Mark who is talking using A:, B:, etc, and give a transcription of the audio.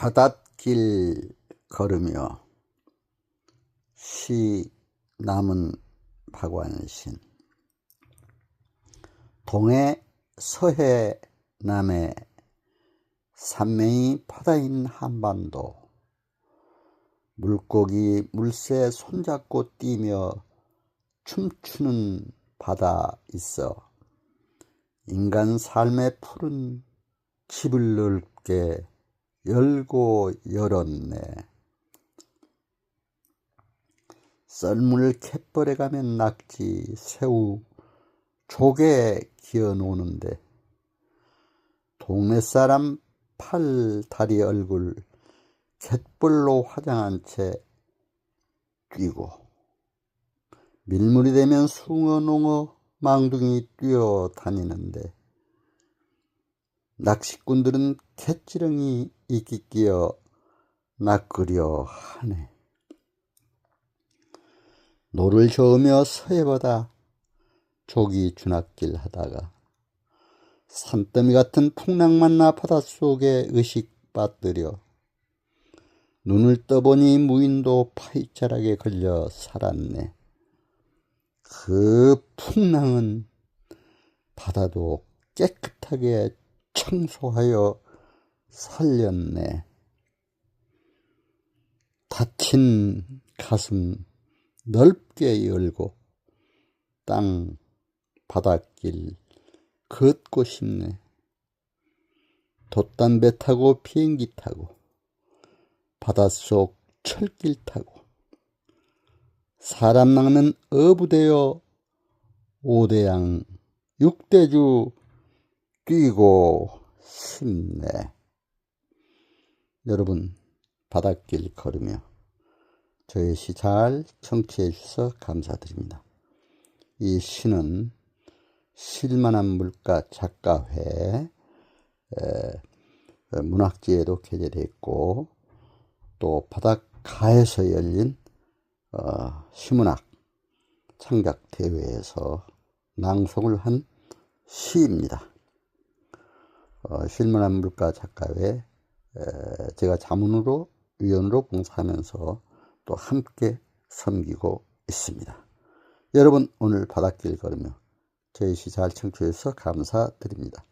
A: 바닷길 걸으며 시 남은 박완신. 동해 서해 남해 산명이 바다인 한반도. 물고기 물새 손잡고 뛰며 춤추는 바다 있어 인간 삶의 푸른 집을 넓게 열고 열었네. 썰물 갯벌에 가면 낙지, 새우, 조개 기어 노는데 동네 사람 팔, 다리, 얼굴 갯벌로 화장한 채 뛰고 밀물이 되면 숭어, 농어, 망둥이 뛰어다니는데 낚시꾼들은 갯지렁이 이끼 끼어 낚으려 하네. 노를 저으며 서해바다 조기 주낙길 하다가 산더미 같은 풍랑 만 나 바닷속에 의식 빠뜨려 눈을 떠보니 무인도 파이자락에 걸려 살았네. 그 풍랑은 바다도 깨끗하게 청소하여 살렸네. 다친 가슴 넓게 열고 땅 바닷길 걷고 싶네. 돛담배 타고 비행기 타고 바닷속 철길 타고 사람 낚는 어부되어 오대양 육대주 뛰고 싶네. 여러분 바닷길 걸으며 저의 시 잘 청취해 주셔서 감사드립니다. 이 시는 실만한 물가 작가회 문학지에도 게재되어 있고 또 바닷가에서 열린 어, 시문학 창작 대회에서 낭송을 한 시입니다. 어, 실문한 물가 작가회 제가 자문으로 위원으로 봉사하면서 또 함께 섬기고 있습니다. 여러분 오늘 바닷길 걸으며 저희 시잘 청취해서 감사드립니다.